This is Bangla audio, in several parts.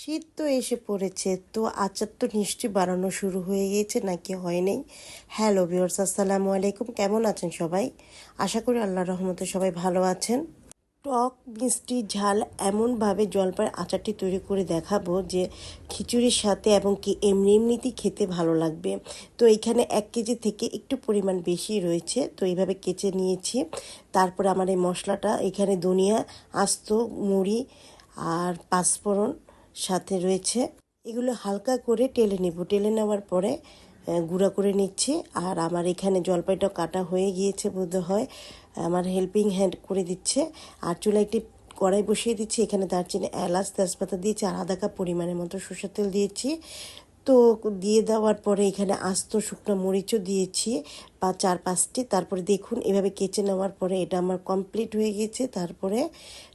শীত তো এসে পড়েছে, তো আচার তো নিশ্চয়ই বানানো শুরু হয়ে গিয়েছে নাকি হয় হয়নি হ্যালো ভিউয়ার্স আসসালামু আলাইকুম, কেমন আছেন সবাই? আশা করি আল্লাহ রহমতে সবাই ভালো আছেন। টক, মিষ্টি, ঝাল এমনভাবে জলপাইয়ের আচারটি তৈরি করে দেখাবো যে খিচুড়ির সাথে এবং কি এমনি এমনিতেই খেতে ভালো লাগবে। তো এখানে এক কেজি থেকে একটু পরিমাণ বেশি রয়েছে, তো এইভাবে কেচে নিয়েছি। তারপরে আমার এই মশলাটা, এখানে ধনিয়া, আস্ত, মুড়ি আর পাঁচফোড়ন সাথে রয়েছে। এগুলো হালকা করে টেলে নেব। টেলে নেওয়ার পরে গুঁড়া করে নিচ্ছি। আর আমার এখানে জলপাইটা কাটা হয়ে গিয়েছে বোধ হয় আমার হেল্পিং হ্যান্ড করে দিচ্ছে। আর চুলা একটি কড়াই বসিয়ে দিচ্ছি। এখানে দারচিনি, এলাচ, তেজপাতা দিয়েছি। আর আধা কাপ পরিমাণের মতো সরষের তেল দিয়েছি। তো দিয়ে দেওয়ার পরে এখানে আস্ত শুকনো মরিচও দিয়েছি। বা চার পাঁচটি, তারপরে দেখুন, এভাবে কেচে নেওয়ার পরে এটা আমার কমপ্লিট হয়ে গেছে তারপরে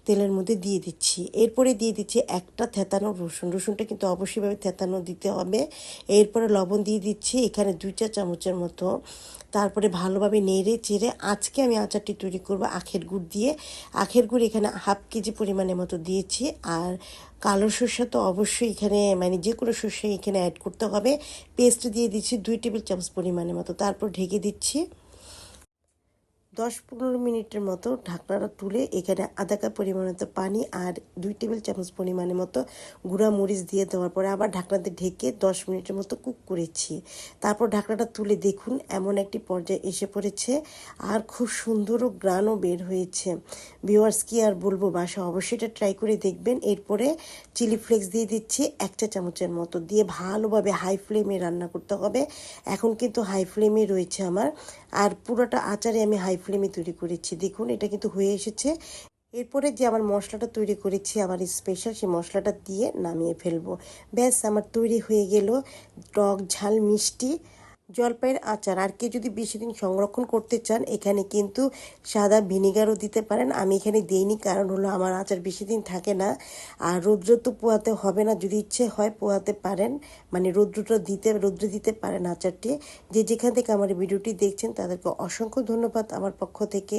তেলের মধ্যে দিয়ে দিচ্ছি। এরপরে দিয়ে দিচ্ছি একটা থেতানো রসুন। রসুনটা কিন্তু অবশ্যইভাবে থেতানো দিতে হবে। এরপরে লবণ দিয়ে দিচ্ছি এখানে দুই চা চামচের মতো। তারপরে ভালোভাবে নেড়ে চেড়ে আজকে আমি আচারটি তৈরি করব আখের গুড় দিয়ে। আখের গুড় এখানে হাফ কেজি পরিমাণের মতো দিয়েছি। আর কালো সর্ষে তো অবশ্যই এখানে মানে যে কোনো সর্ষে এখানে অ্যাড করতে হবে। পেস্ট দিয়ে দিচ্ছি দুই টেবিল চামচ পরিমাণের মতো। তারপর ঢেকে দিচ্ছি দিচ্ছি দশ পনেরো মিনিটের মতো ঢাকনাটা তুলে এখানে আধা কাপ মতো পানি আর দুই টেবিল চামচ পরিমাণের মতো গুঁড়া মরিচ দিয়ে দেওয়ার পরে আবার ঢাকনাতে ঢেকে দশ মিনিটের মতো কুক করেছি। তারপর ঢাকনাটা তুলে দেখুন, এমন একটি পর্যায়ে এসে পড়েছে আর খুব সুন্দরও গ্রানও বের হয়েছে। ভিওয়ার্স কি আর বলব, বাসা অবশ্যই এটা ট্রাই করে দেখবেন। এরপরে চিলি ফ্লেক্স দিয়ে দিচ্ছি এক চা চামচের মতো দিয়ে ভালোভাবে হাই ফ্লেমে রান্না করতে হবে। এখন কিন্তু হাই ফ্লেমে রয়েছে আমার। আর পুরোটা আচারে আমি হাই ফ্লেমে তৈরি করেছি। দেখুন, এটা কিন্তু হয়ে এসেছে। এরপরে যে আমার মশলাটা তৈরি করেছি, আমার স্পেশাল সেই মশলাটা দিয়ে নামিয়ে ফেলব। ব্যাস, আমার তৈরি হয়ে গেল। টক ঝাল মিষ্টি। জলপাইয়ের আচার। আর কেউ যদি বেশি দিন সংরক্ষণ করতে চান, এখানে কিন্তু সাদা ভিনিগারও দিতে পারেন। আমি এখানে দিইনি, কারণ হলো আমার আচার বেশি দিন থাকে না। আর রৌদ্র তো পোয়াতে হবে না, যদি ইচ্ছে হয় পোয়াতে পারেন। মানে রৌদ্রটা দিতে, রৌদ্র দিতে পারেন আচারটি। যে যেখান থেকে আমার ভিডিওটি দেখছেন, তাদেরকে অসংখ্য ধন্যবাদ। আমার পক্ষ থেকে